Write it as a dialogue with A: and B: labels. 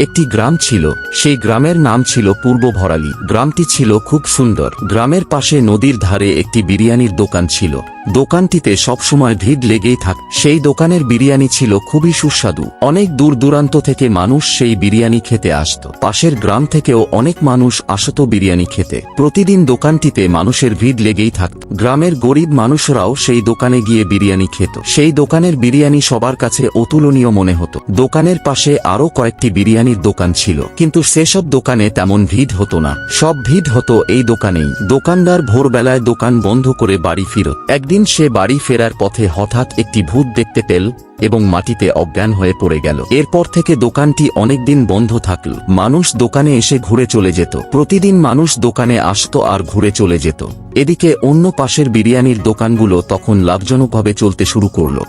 A: একটি গ্রাম ছিল, সেই গ্রামের নাম ছিল পূর্ব ভরালি গ্রামটি ছিল খুব সুন্দর। গ্রামের পাশে নদীর ধারে একটি বিরিয়ানির দোকান ছিল। দোকানটিতে সবসময় ভিড় লেগেই থাক, সেই দোকানের বিরিয়ানি ছিল খুবই সুস্বাদু। অনেক দূর দূরান্ত থেকে মানুষ সেই বিরিয়ানি খেতে আসত। পাশের গ্রাম থেকেও অনেক মানুষ আসত বিরিয়ানি খেতে। প্রতিদিন দোকানটিতে মানুষের ভিড় লেগেই থাকত গ্রামের গরিব মানুষরাও সেই দোকানে গিয়ে বিরিয়ানি খেত। সেই দোকানের বিরিয়ানি সবার কাছে অতুলনীয় মনে হতো। দোকানের পাশে আরও কয়েকটি বিরিয়ানির দোকান ছিল। কিন্তু সেসব দোকানে তেমন ভিড় হতো না। সব ভিড় হতো এই দোকানেই। দোকানদার ভোরবেলায় দোকান বন্ধ করে বাড়ি ফিরত। একদিন সে বাড়ি ফেরার পথে হঠাৎ একটি ভূত দেখতে পেল এবং মাটিতে অজ্ঞান হয়ে পড়ে গেল। এরপর থেকে দোকানটি অনেকদিন বন্ধ থাকল। মানুষ দোকানে এসে ঘুরে চলে যেত। প্রতিদিন মানুষ দোকানে আসত আর ঘুরে চলে যেত। এদিকে অন্য পাশের বিরিয়ানির দোকানগুলো তখন লাভজনকভাবে চলতে শুরু করল।